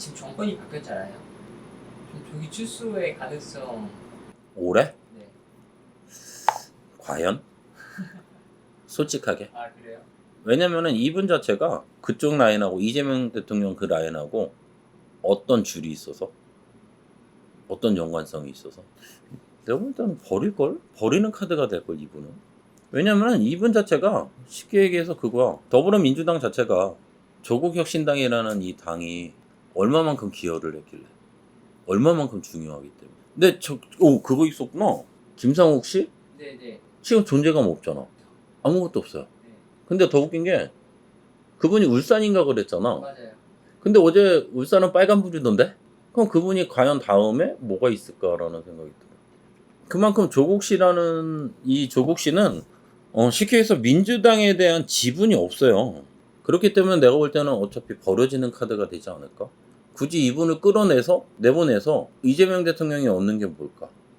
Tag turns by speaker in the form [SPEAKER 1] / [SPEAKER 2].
[SPEAKER 1] 지금 정권이 바뀌었잖아요. 좀 조기 출소의 가능성.
[SPEAKER 2] 올해?
[SPEAKER 1] 네.
[SPEAKER 2] 과연? 솔직하게.
[SPEAKER 1] 아 그래요?
[SPEAKER 2] 왜냐면은 이분 자체가 그쪽 라인하고 이재명 대통령 그 라인하고 어떤 줄이 있어서 어떤 연관성이 있어서 내가 볼 때는 버릴걸? 버리는 카드가 될 걸 이분은 왜냐면은 이분 자체가 쉽게 얘기해서 그거야 더불어민주당 자체가 조국혁신당이라는 이 당이 얼마만큼 기여를 했길래 얼마만큼 중요하기 때문에 근데 저, 오 그거 있었구나 김상욱 씨?
[SPEAKER 1] 네네.
[SPEAKER 2] 지금 존재감 없잖아 아무것도 없어요
[SPEAKER 1] 네.
[SPEAKER 2] 근데 더 웃긴 게 그분이 울산인가 그랬잖아.
[SPEAKER 1] 맞아요.
[SPEAKER 2] 근데 어제 울산은 빨간불이던데? 그럼 그분이 과연 다음에 뭐가 있을까라는 생각이 들어. 그만큼 조국 씨라는 이 조국 씨는 어, 쉽게 해서 민주당에 대한 지분이 없어요. 그렇기 때문에 내가 볼 때는 어차피 버려지는 카드가 되지 않을까? 굳이 이분을 끌어내서 내보내서 이재명 대통령이 얻는 게 뭘까?